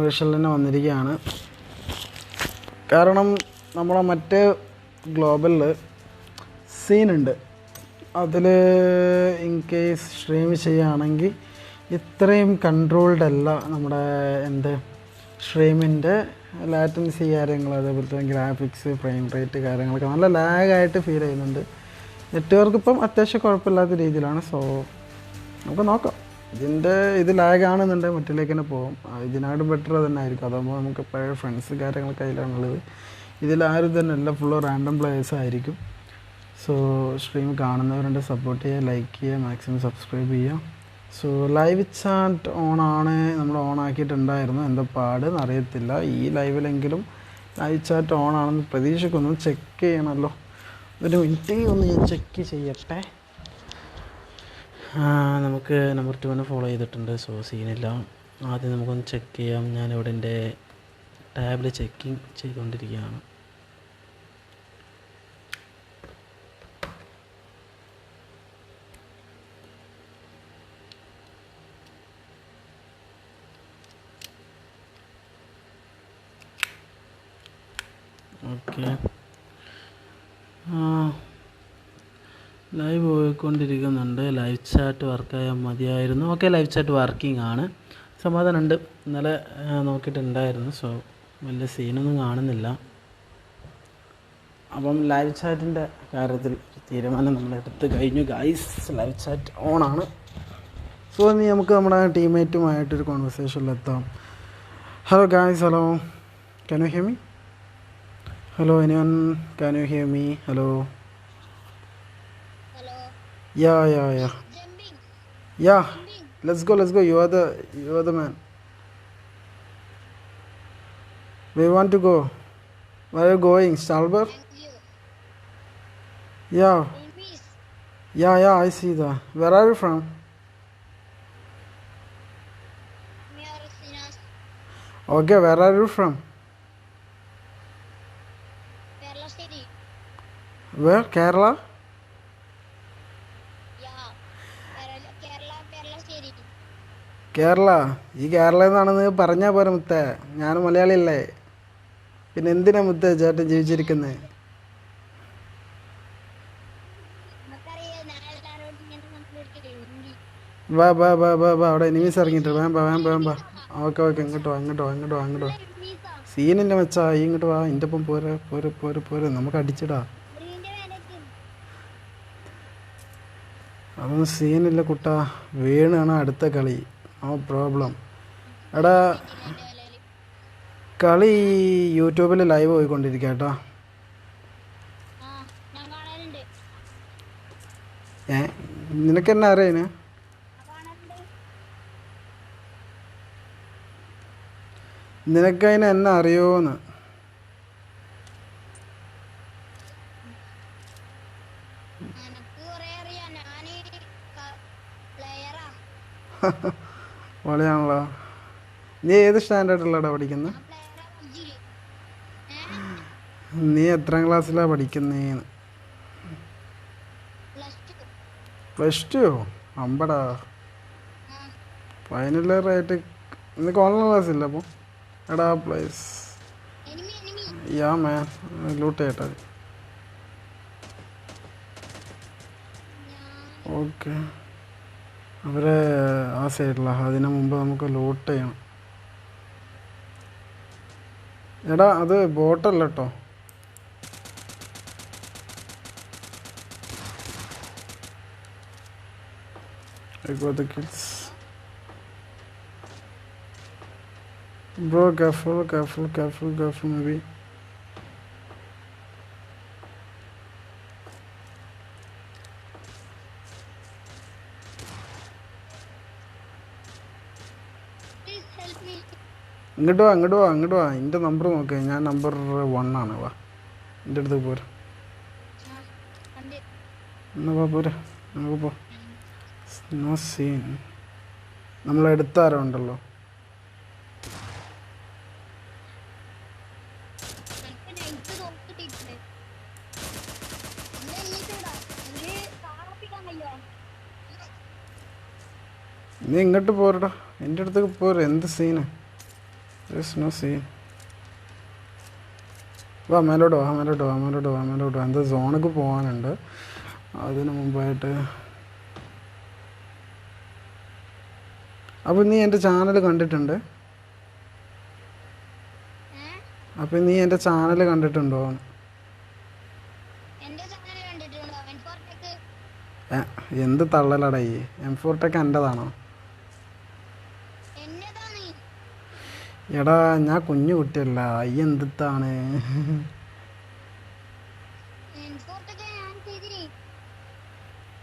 വേർഷനിൽ തന്നെ വന്നിരിക്കുകയാണ്. കാരണം നമ്മളെ മറ്റേ ഗ്ലോബലിൽ സീനുണ്ട്. അതിൽ ഇൻ കേസ് സ്ട്രീം ചെയ്യുകയാണെങ്കിൽ ഇത്രയും കൺട്രോൾഡ് അല്ല നമ്മുടെ എന്ത് സ്ട്രീമിന്റെ ലാറ്റൻസി കാര്യങ്ങൾ അതേപോലെ തന്നെ ഗ്രാഫിക്സ് ഫ്രെയിം റേറ്റ് കാര്യങ്ങളൊക്കെ നല്ല ലാഗായിട്ട് ഫീൽ ചെയ്യുന്നുണ്ട്. നെറ്റ്വർക്ക് ഇപ്പം അത്യാവശ്യം കുഴപ്പമില്ലാത്ത രീതിയിലാണ്. സോ നമുക്ക് നോക്കാം. ഇതിന്റെ ഇത് ലാഗാണെന്നുണ്ടെങ്കിൽ മറ്റിലേക്ക് തന്നെ പോകും. ഇതിനാട് ബെറ്റർ തന്നെ ആയിരിക്കും അതാകുമ്പോൾ നമുക്ക് പഴയ ഫ്രണ്ട്സ് കാര്യങ്ങളൊക്കെ അതിലാണുള്ളത് ഇതിലാരും തന്നെ അല്ല ഫുള്ള് റാൻഡം പ്ലേയേഴ്സ് ആയിരിക്കും. സോ സ്ട്രീം കാണുന്നവരുണ്ട്. സപ്പോർട്ട് ചെയ്യുക ലൈക്ക് ചെയ്യുക മാക്സിമം സബ്സ്ക്രൈബ് ചെയ്യുക. സോ ലൈവ് ചാറ്റ് ഓൺ ആണ്. നമ്മൾ ഓൺ ആക്കിയിട്ടുണ്ടായിരുന്നു. എന്താ പാട് അറിയത്തില്ല ഈ ലൈവിലെങ്കിലും ലൈവ് ചാറ്റ് ഓൺ ആണെന്ന് പ്രതീക്ഷിക്കുന്നു. ചെക്ക് ചെയ്യണമല്ലോ ഒരു മിനിറ്റ് ഒന്ന് ഞാൻ ചെക്ക് ചെയ്യട്ടെ. നമുക്ക് നമ്പർ ടുവിനെ ഫോളോ ചെയ്തിട്ടുണ്ട്. സോ സീനില്ല ആദ്യം നമുക്കൊന്ന് ചെക്ക് ചെയ്യാം. ഞാനിവിടെ എന്റെ ടാബിൽ ചെക്കിങ് ചെയ്തുകൊണ്ടിരിക്കുകയാണ്. ഓക്കെ ലൈവ് പോയിക്കൊണ്ടിരിക്കുന്നുണ്ട് ലൈവ് ചാറ്റ് വർക്കായാൽ മതിയായിരുന്നു. ഓക്കെ ലൈവ് ചാറ്റ് വർക്കിംഗ് ആണ്. സമാധാനമുണ്ട് ഇന്നലെ നോക്കിയിട്ടുണ്ടായിരുന്നു. സോ വലിയ സീനൊന്നും കാണുന്നില്ല. അപ്പം ലൈവ് ചാറ്റിന്റെ കാര്യത്തിൽ തീരുമാനം നമ്മൾ എടുത്ത് കഴിഞ്ഞു. ഗൈസ് ലൈവ് ചാറ്റ് ഓൺ ആണ്. സോ ഇനി നമുക്ക് നമ്മുടെ ടീംമേറ്റുമായിട്ടൊരു കോൺവെർസേഷനിലെത്താം hello guys hello can you hear me hello anyone can you hear me hello. Yeah, yeah, yeah. Yeah. Let's go, let's go. You are the you are the man. We want to go. Where are you going? Stalber? Yeah. Yeah, yeah, I see that. Where are you from? Me or Sinas. Okay, where are you from? Kerala City. Where? Kerala? Kerala ഈ കേരള എന്നാണെന്ന് പറഞ്ഞാൽ പോരെ മുത്തേ. ഞാൻ മലയാളിയല്ലേ? പിന്നെ എന്തിനാ മുത്തേ ചേട്ടൻ ജീവിച്ചിരിക്കുന്നത് വാ വാ വാ വാ വാ അവിടെ എനിമീസ് ഇറങ്ങിയിട്ട് വേം വാ വേം വേം വാ. ഓക്കെ ഓക്കെ ഇങ്ങോട്ട് വാ ഇങ്ങോട്ട് വാ ഇങ്ങോട്ട് വാ ഇങ്ങോട്ട് സീനിന്റെ മെച്ചാ ഈ ഇങ്ങോട്ട് വാ എന്റെ ഒപ്പം പോരെ പോരെ പോരെ പോരെ. നമുക്ക് അടിച്ചിടാ. അതൊന്നും സീനില്ല കുട്ടാ. വീണാണ് അടുത്ത കളി. No problem. എടാ കളി യൂട്യൂബിൽ ലൈവ് പോയിക്കൊണ്ടിരിക്കുക കേട്ടോ. ആ ഞാൻ കാണാറുണ്ട്. ഏ നിനക്ക് എന്നാ അറിയാന്? നിനക്കതിന് എന്നാ അറിയോന്ന്? ha കുറെ വളയാണല്ലോ നീ ഏത് സ്റ്റാൻഡേർഡിലാടാ പഠിക്കുന്നത് നീ എത്രാം ക്ലാസ്സിലാണ് പഠിക്കുന്നേന്ന്? Plus two. അമ്പടാ. ഫൈനൽ ഇയർ ആയിട്ട് നിനക്ക് ഓൺലൈൻ ക്ലാസ് ഇല്ല അപ്പോൾ എടാ പ്ലേസ് യാ മാൻ ലൂട്ട് ചെയ്യട്ടെ ഓക്കെ അവരെ ആ സൈഡിലാ. അതിന് മുമ്പ് നമുക്ക് ലോട്ട് ചെയ്യണം. എടാ അത് ബോട്ടല്ല കേട്ടോ kids bro careful careful careful careful, may careful, careful, maybe. Please help me ഇങ്ങോട്ട് വാ ഇങ്ങോട്ട് വാ ഇങ്ങോട്ട് വാ. എന്റെ നമ്പർ നോക്ക്. ഞാൻ നമ്പർ വൺ ആണ്. വാ. എന്റെ അടുത്ത് പോരാ. എന്നാ പോരാ. നമുക്ക് പോ. നോ ഉണ്ടല്ലോ? നീ ഇങ്ങോട്ട് പോരടാ. എന്റെ അടുത്തേക്ക് പോരാ. എന്ത് സീന് There's no scene. വാ മേലോട്ട് വാ മേലോട്ട് വാ മേലോട്ട് വാ മേലോട്ട് വാ. എന്താ സോണൊക്കെ പോകാനുണ്ട് അതിന് മുമ്പായിട്ട്. അപ്പോൾ നീ എന്റെ ചാനൽ കണ്ടിട്ടുണ്ട്? അപ്പം നീ എന്റെ ചാനൽ കണ്ടിട്ടുണ്ടോ? എന്ത് തള്ളലടാ ഈ? എം ഫോർ ടെക് എന്റെതാണോ എടാ ഞാൻ കുഞ്ഞു കുട്ടിയല്ല. ഈ എന്താണ്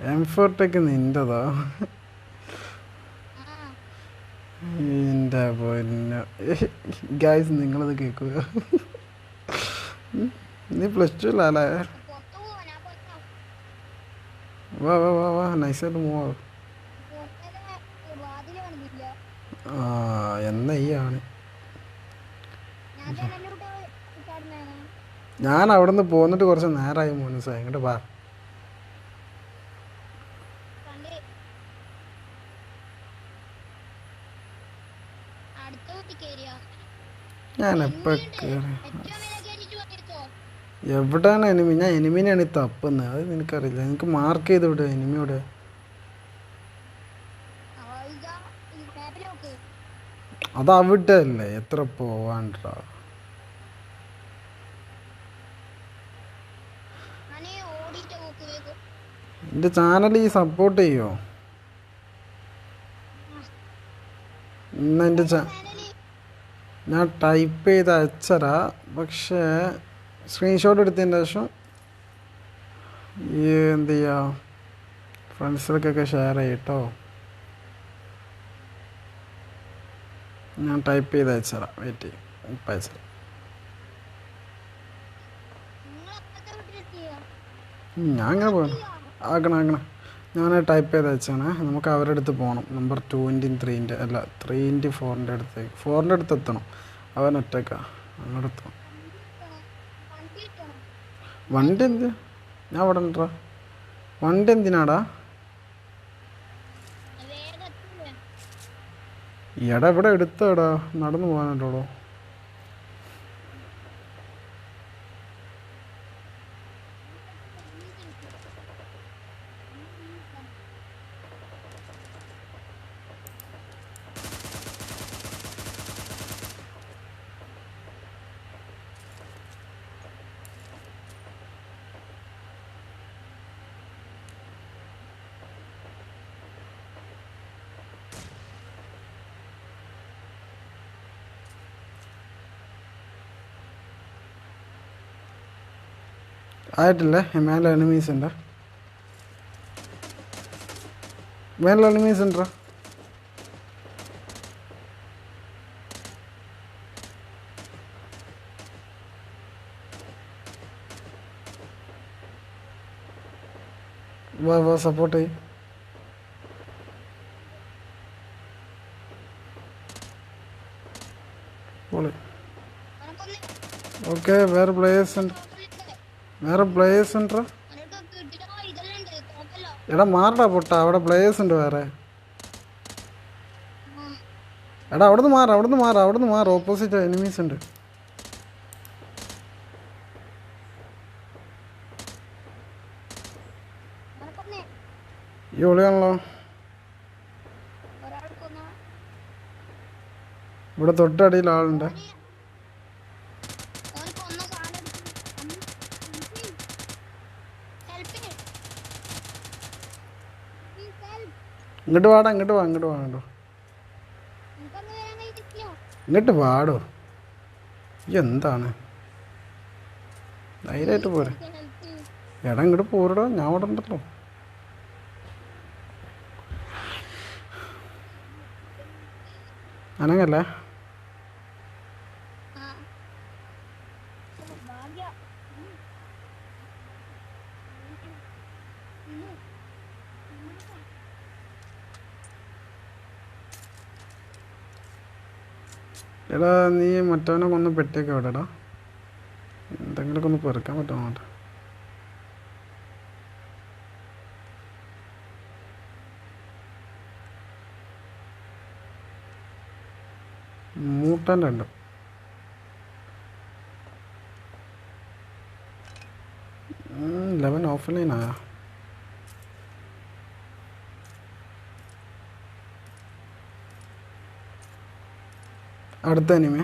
എം ഫോർട്ടൊക്കെ ടെക്ക് നിന്റെതാ എന്റെ പൊന്നെ. ഗായ്സ് നിങ്ങളത് കേൾക്കുക. നീ പ്ലസ് ടു അല്ലേ? വാ വാ വാ വാ. നൈസായിട്ട് മൂവ് ആ എന്ന ഈ ആണ്. ഞാൻ അവിടുന്ന് പോന്നിട്ട് കുറച്ച് നേരമായി വാ കണ്ട് അടുത്ത വീട്ടിൽ ഞാൻ എപ്പോ എവിടെയാണ് എനിമി? ഞാൻ എനിമിനെയാണ് തപ്പുന്നത്. അത് നിനക്കറിയില്ല. നിനക്ക് മാർക്ക് ചെയ്ത് വിടുക എനിമിയോട്. അത് അവിടെ അല്ലേ എത്ര പോവാണ്ടാ എന്റെ ചാനൽ ഈ സപ്പോർട്ട് ചെയ്യോ? ഇന്ന് എന്റെ ചാ ഞാൻ ടൈപ്പ് ചെയ്ത് അയച്ചരാ പക്ഷേ സ്ക്രീൻഷോട്ട് എടുത്തതിന് ശേഷം ഈ എന്ത് ചെയ്യുക ഫ്രണ്ട്സിലേക്കൊക്കെ ഷെയർ ചെയ്യട്ടോ. ഞാൻ ടൈപ്പ് ചെയ്ത് അയച്ചരാം വെയിറ്റ് ചെയ്യും ഇപ്പം അയച്ചരാം ഞാൻ അങ്ങനെ പോകണം ആക്കണം ആക്കണം ഞാൻ ടൈപ്പ് ചെയ്ത് അയച്ചാണ് നമുക്ക് അവരുടെ അടുത്ത് പോകണം നമ്പർ ടൂവിന്റെയും ത്രീന്റെ അല്ല ത്രീന്റെ ഫോറിന്റെ അടുത്തേക്ക്. ഫോറിന്റെ അടുത്ത് എത്തണം. അവൻ ഒറ്റക്കാണ് അങ്ങോട്ട് എത്തണം. വണ്ടി എന്ത്? ഞാൻ അവിടെ ഉണ്ടാ വണ്ടി എന്തിനാടാ? എടാ ഇവിടെ എടുത്തോടാ. നടന്നു പോകാനല്ലോ ആയിട്ടില്ലേ. മേലെ എനിമീസ് ഉണ്ട്. മേലെ എനിമീസ് ഉണ്ട്? വാ വാ സപ്പോർട്ട് ചെയ്യും. ഓക്കെ വേറെ പ്ലേയേഴ്സ് ഉണ്ട്. വേറെ പ്ലേയേഴ്സ് ഉണ്ടോ? എടാ മാറടാ പൊട്ട അവിടെ പ്ലേയേഴ്സ് ഉണ്ട് വേറെ. എടാ അവിടുന്ന് മാറ അവിടുന്ന് മാറ അവിടുന്ന് മാറ. ഓപ്പോസിറ്റ് എനിമീസ് ഉണ്ട്. ഈ ഒളിയാണല്ലോ ഇവിടെ തൊട്ടടിയിൽ ആളുണ്ട്. ഇങ്ങോട്ട് വാടാ ഇങ്ങോട്ട് വാ ഇങ്ങോട്ട് വാ ഇങ്ങോട്ട് വാടോ. എന്താണ്? ധൈര്യമായിട്ട് പോരെ. എടാ ഇങ്ങോട്ട് പോരടോ ഞാൻ അവിടെ ഉണ്ടല്ലോ അനങ്ങല്ലേ ആ ഭാഗ്യ എടാ നീ മറ്റവനെ കൊന്ന് പെട്ടിയൊക്കെ എവിടെടാ? എന്തെങ്കിലുമൊക്കെ ഒന്ന് പെറുക്കാൻ പറ്റുമോ അങ്ങോട്ട്? മൂട്ടന്റെ ഉണ്ട് ലെവൻ ഓഫ്ലൈനാ അടുത്ത അനിമ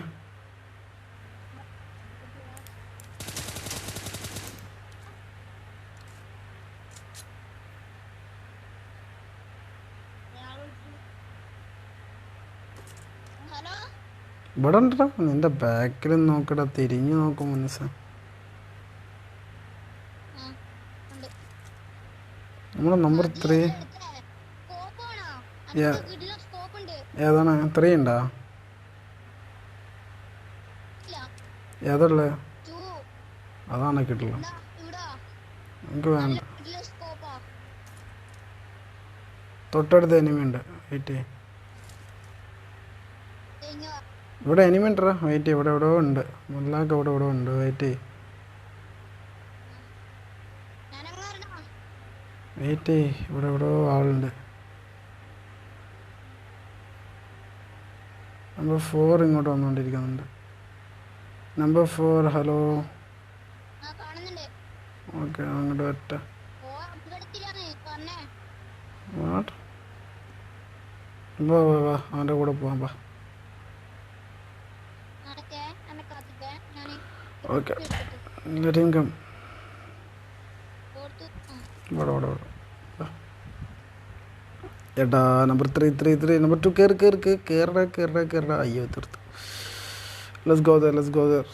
ഇവിടെ ഉണ്ടോ നിന്റെ ബാക്കിൽ നോക്കടാ. തിരിഞ്ഞു നോക്കും മനസ്സ. നമ്മുടെ നമ്പർ ത്രീ ഏതാണ്? ത്രീ ഉണ്ടോ ഇല്ല ടു. അതാണ് കിട്ടില്ല എനിക്ക് വേണ്ട. തൊട്ടടുത്ത് എനിമി ഉണ്ട്. വെയിറ്റ് ചെയ്യ ഇവിടെ എനിമി ഉണ്ടോ വെയിറ്റ് ചെയ്യ ഇവിടെ എവിടെയോ ഉണ്ട്. മുല്ലാക്ക് ഇവിടെ ഇവിടെ ഉണ്ട്. വെയിറ്റ് ചെയ്യ വെയിറ്റ് ചെയ്യ ഇവിടെ എവിടെയോ ആളുണ്ട്. നമ്പർ ഫോർ ഇങ്ങോട്ട് വന്നുകൊണ്ടിരിക്കുന്നുണ്ട്. നമ്പർ ഫോർ ഹലോ ഓക്കെ അങ്ങോട്ട് വരട്ടെ. വാ വാ വാ അവന്റെ കൂടെ പോവാം വാ. ഞാൻ ഓക്കെ ലെറ്റ് കം ഓർത്തു ആ. ഇവിടെ ഇവിടെ ഇവിടെ വാ. എടാ number three three three number two കയറി കയറി കയറടാ കയറടാ കയറടാ അയ്യോ തീർത്തു. Let's go there, let's go there.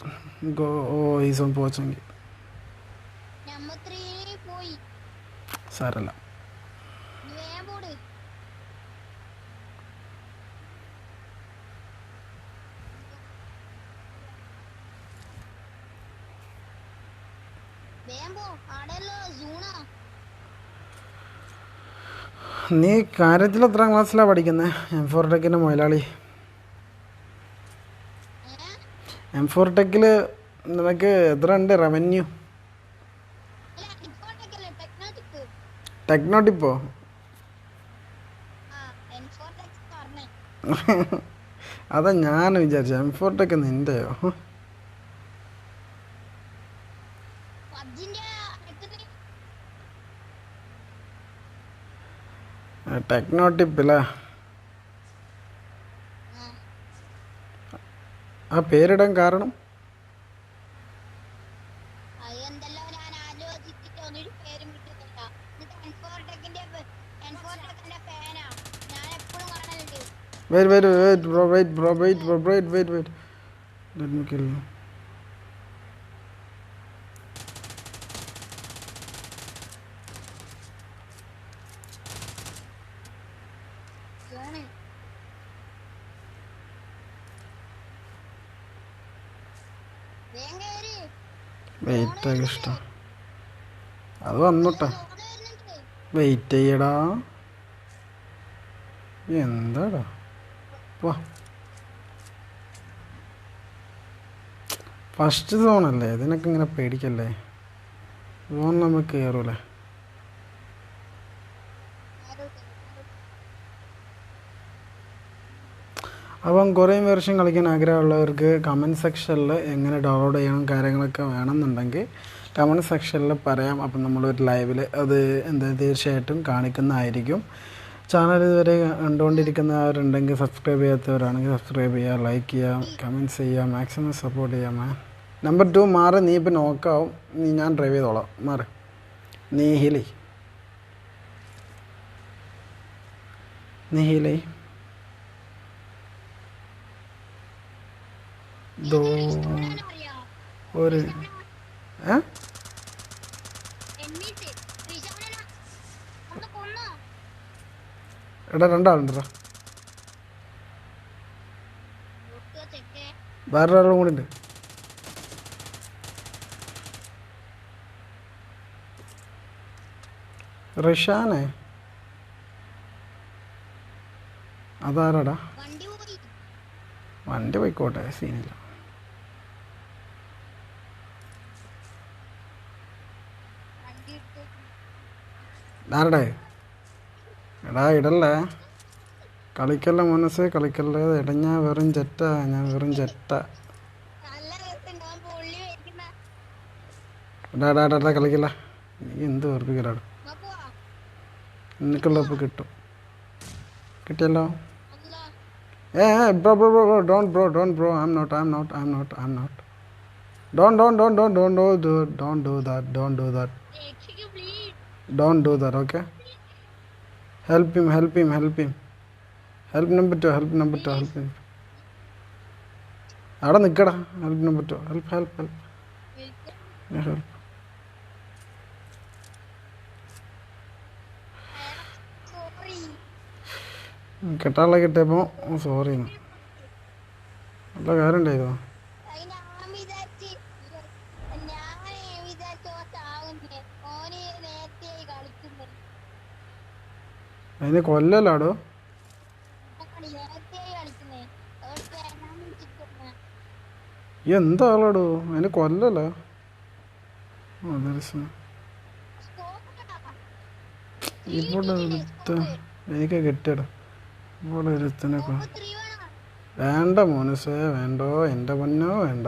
Go, oh, he's on board. Sorry, three പോയി സാരല്ല നീ കാര്യത്തിൽ എത്രാം ക്ലാസ്സിലാണ് പഠിക്കുന്നത് എം ഫോർ ടെക്കിന്റെ എം ഫോർ ടെക്കിൽ നിനക്ക് എത്ര ഉണ്ട് റവന്യൂ ടെക്നോട്ടിപ്പോ അതാ ഞാൻ വിചാരിച്ചു എം ഫോർ ടെക്ക് അടുത്തത് ടെക്നോട്ടിപ്പില്ലേ ആ ആ പേരിടാൻ കാരണം അത് എന്തെല്ലാം ഞാൻ ആലോചിച്ചിട്ട് ഒന്നൊരു പേരും കിട്ടുന്നില്ല എന്നിട്ട് എൻഫോർടെക്കിന്റെ എൻഫോർടെക്കിന്റെ ഫാനാ ഞാൻ പേരിടാൻ കാരണം? Wait wait wait bro wait bro wait bro wait wait wait let me kill wait ഇഷ്ടം. അത് വന്നോട്ടെ. വെയിറ്റ് ചെയ്യടാ. എന്താടാ? വാ. ഫസ്റ്റ് സോണല്ലേ ഇതിനൊക്കെ ഇങ്ങനെ പേടിക്കല്ലേ? സോൺ നമുക്ക് കയറൂലേ അപ്പം കുറേ വർഷം കളിക്കാൻ ആഗ്രഹമുള്ളവർക്ക് കമന്റ് സെക്ഷനിൽ എങ്ങനെ ഡൗൺലോഡ് ചെയ്യണം കാര്യങ്ങളൊക്കെ വേണമെന്നുണ്ടെങ്കിൽ കമന്റ് സെക്ഷനിൽ പറയാം. അപ്പം നമ്മളൊരു ലൈവിൽ അത് എന്താ തീർച്ചയായിട്ടും കാണിക്കുന്നതായിരിക്കും. ചാനൽ ഇതുവരെ കണ്ടുകൊണ്ടിരിക്കുന്നവരുണ്ടെങ്കിൽ സബ്സ്ക്രൈബ് ചെയ്യാത്തവരാണെങ്കിൽ സബ്സ്ക്രൈബ് ചെയ്യുക ലൈക്ക് ചെയ്യുക കമന്റ്സ് ചെയ്യുക മാക്സിമം സപ്പോർട്ട് ചെയ്യാം നമ്പർ ടു മാറി. നീ ഇപ്പം നോക്കാവും. നീ ഞാൻ ഡ്രൈവ് ചെയ്തോളാം. മാറി. നീ ഹിലി നീ ഹീലി ¿eh? ഋഷഭനെ ഒന്ന് കൊന്നോ എടാ രണ്ടാളുണ്ടോ വേറെ ഒരാളും കൂടി ഉണ്ട് റിഷാനെ അതാരാടാ വണ്ടി പോയിക്കോട്ടെ സീനില്ല വണ്ടി ഇട്ട് ആരടേ? എടാ ഇടല്ലേ. കളിക്കല്ല മനസ്സേ കളിക്കല്ല. എടാ ഞാൻ വെറും ചെറ്റ ഞാൻ വെറും ചെറ്റ എടാ എടാ, എടാ കളിക്കല്ല. നീ എന്ത് വെറുപ്പിക്കലാണ്? നോക്കുവാ നിനക്കുള്ള ഇപ്പം കിട്ടും. കിട്ടിയല്ലോ? ഏ bro bro bro bro don't bro don't bro I'm not I'm not I'm not I'm not don't don't don't don't don't do don't do that don't do that don't do that okay help him help him help him help number two help number two help him അവിടെ നിൽക്കടാ help number two help help help help കെട്ടാളെ കിട്ടിയപ്പോൾ sorry നല്ല കാര്യം ഉണ്ടായിരുന്നു അതിന് ഞാൻ വിചാരിച്ച് ഞാൻ വിചാരിച്ച ഓട്ടാവുന്നേ ഓന് നേരത്തെ കളിക്കുന്നത് അതിന് കൊല്ലല്ലാടോ എന്താ ആളാടോ? അതിനെ കൊല്ലല്ല ഇവിടെ ഒരുത്ത എനിക്ക് കിട്ടിയടാ. ഇവിടെ ഒരുത്തനെ വേണ്ട മോനുസേ വേണ്ടോ? എന്റെ പൊന്നോ വേണ്ട.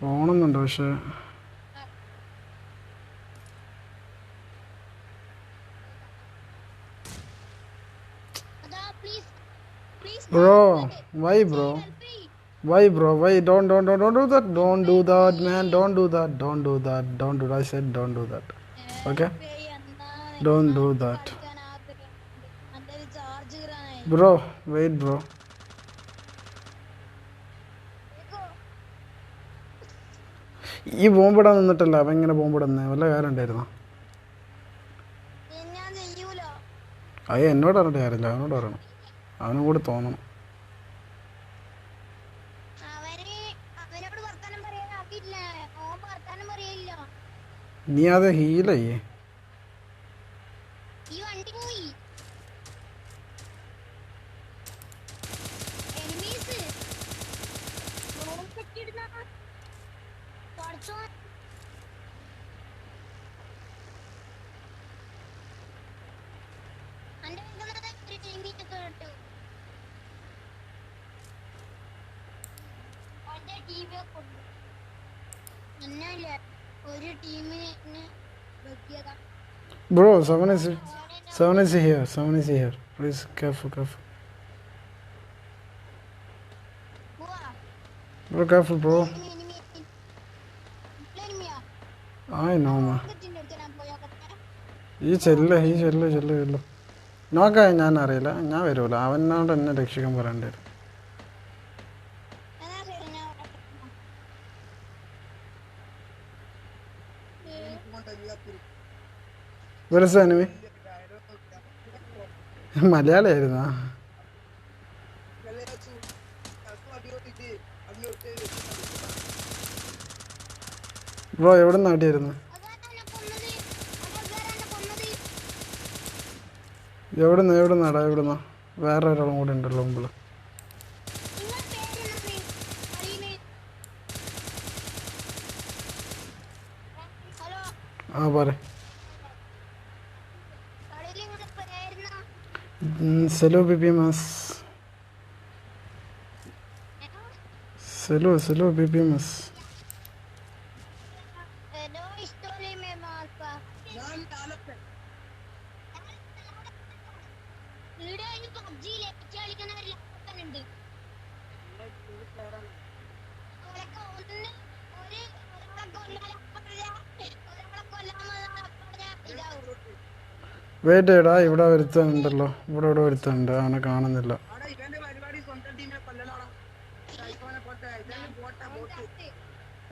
പോണമെന്നുണ്ട് പക്ഷേ. Why bro why bro why don't don't don't do that don't do that man don't do that don't do that don't do I said don't do that okay don't do that അന്റെ charge കയറാനായി bro wait bro ഈ ബോംബിടാൻ നിന്നിട്ടല്ല അവൻ ഇങ്ങനെ ബോംബിടുന്നേ. വല്ല കാര്യം ഉണ്ടായിരുന്നോ? അത് എന്നോട് പറഞ്ഞിട്ട് കാര്യമില്ല. അവനോട് പറയണം. അവനും കൂടി തോന്നണം നീ അത് ഹീലയ്യേ ഈ വണ്ടി പോയി എനിമീസ് റോക്കറ്റ് ഇടുന്ന പഠിച്ചോൻ അന്റെ കയ്യിലുള്ള ഒരു ടീമിനെ കേട്ടു അവന്റെ ടീമിനെ കൊണ്ടു എന്നല്ല ഒരു ടീമിനെ വെക്കിയതാ bro seven is here please careful careful പോവാ bro careful bro enemy enemy എനിമിയാ ആയി നോ മാ റോക്കറ്റിന്റെ അടുത്ത് ഞാൻ പോയോക്കട്ടെ ഈ ചെല്ല് ഈ ചെല്ല് ചെല്ല് ചെല്ല. നോക്കാം ഞാൻ അറിയില്ല. ഞാൻ വരൂല. അവനോട് എന്നെ രക്ഷിക്കാൻ പറയേണ്ടി വരും എന്നാ ശരി ഞാൻ വെറുതെ എനിമി മലയാളിയായിരുന്നാ? ബ്രോ എവിടെ നിന്ന് അടിയായിരുന്നു അതാരെന്നെ കൊന്നത് അതാരെന്നെ കൊന്നത് എവിടെ നിന്ന് എവിടെ നിന്നാടാ എവിടെ നിന്നാ വേറെ ഒരാളും കൂടെ ഉണ്ടല്ലോ മുമ്പിൽ ആ പറ. Mm, se lo bebemos. Se lo, se lo. Wait ചെയ്യടാ ഇവിടെ ഒരുത്തുണ്ടല്ലോ ഇവിടെ ഇവിടെ ഒരുത്തുണ്ട് അവനെ കാണുന്നില്ല.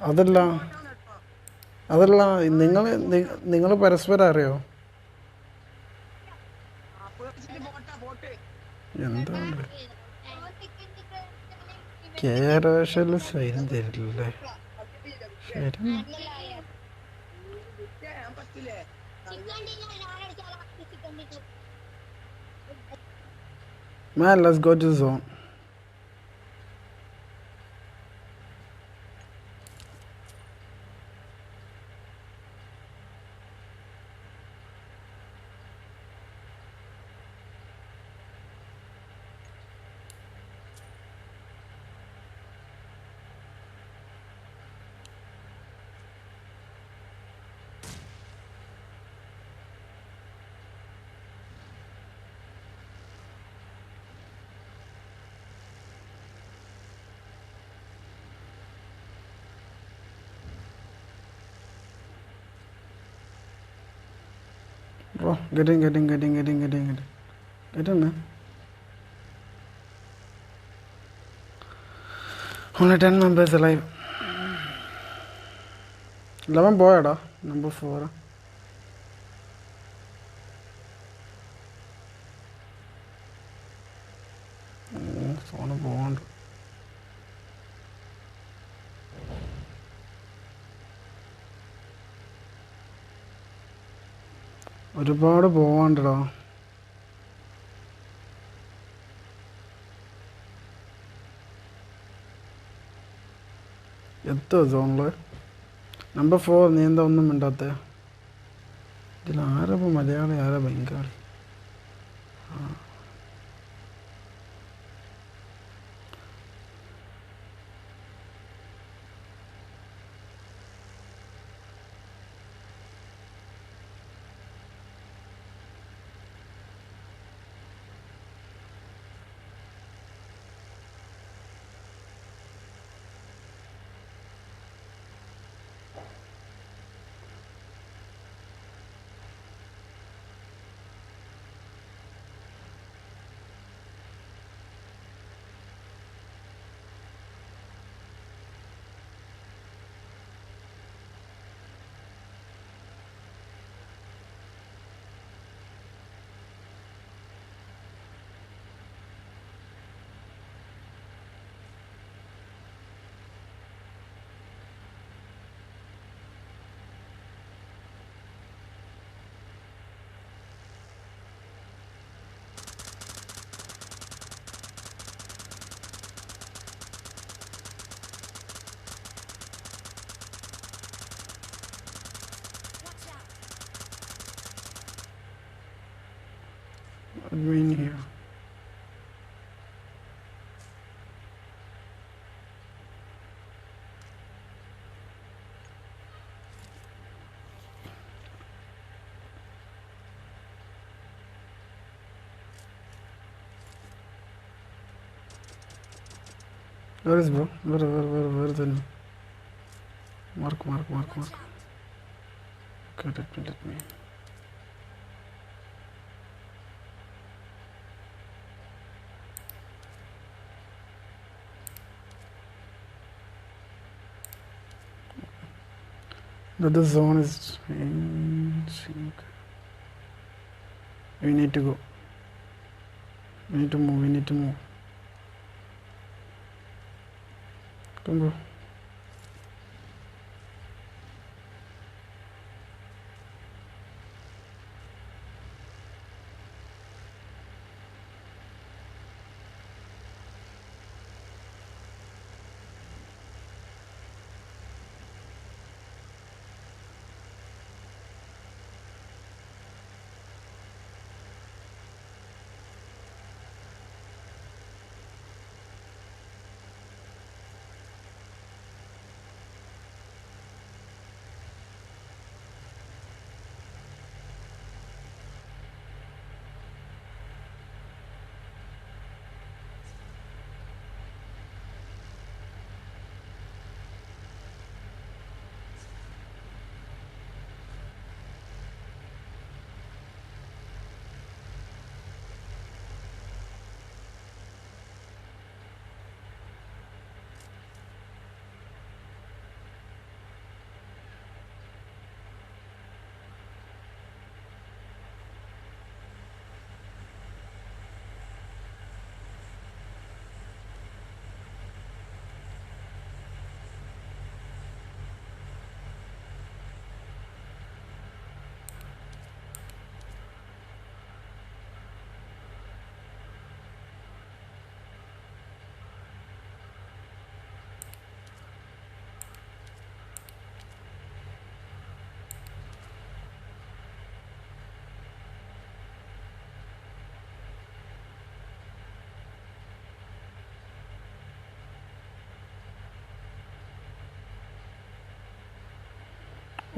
അതല്ല അതല്ല നിങ്ങൾ നിങ്ങൾ പരസ്പരം അറിയോ? എന്താണ് കേരള സ്വയം തരില്ലേ? ശരി Man, let's go to zone. Bro, getting, getting, getting, getting, getting, getting, getting. Gedeng kan? Only 10 members alive. 11 boy, da. number 4. Mm, phone bond. ഒരുപാട് പോവാണ്ടടാ. എത്തോ സോണിൽ? നമ്പർ ഫോർ നീ എന്താ ഒന്നും മിണ്ടാത്ത? ഇതിൽ ആരപ്പോൾ മലയാളി ആരാ Bengali? Admin here Where is bro? Where, where, where, where is the Mark, mark, mark, mark. Okay, let me, let me. That the zone is changing. We need to go. We need to move. We need to move. Come, bro.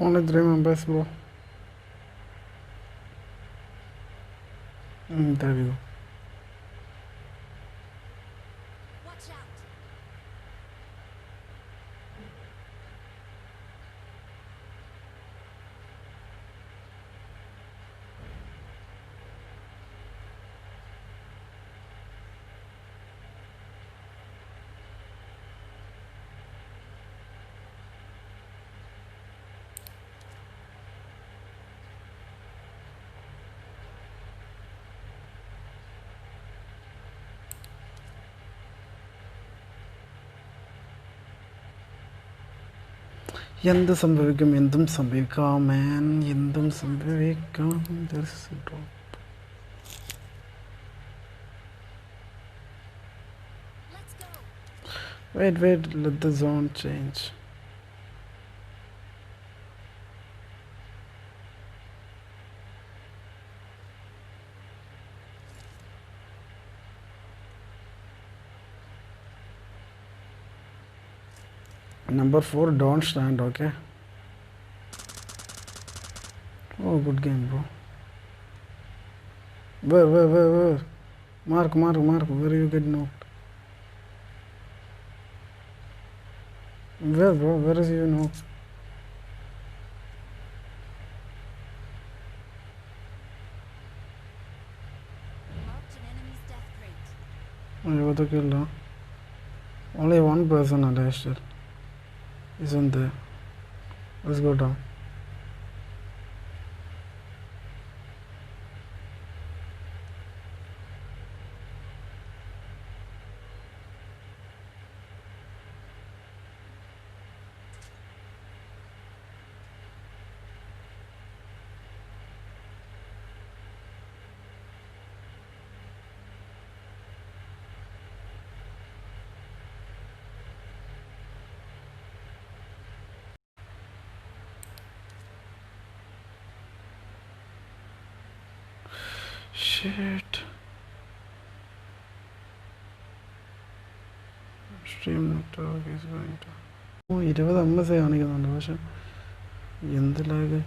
Only three members, bro. Mm, there we go. എന്ത് സംഭവിക്കും? എന്തും സംഭവിക്കാം man എന്തും സംഭവിക്കാം. Wait wait let the zone change Number four, don't stand, okay? Oh, good game, bro. Where, where, where, where? Mark, mark, mark, where you get knocked? Where, bro? Where is you knocked? You got huh? Only one person alive Isn't there? Let's go down. Stream network is going to ഇരുപത് M S കാണിക്കുന്നുണ്ട്. പക്ഷെ എന്ത് lag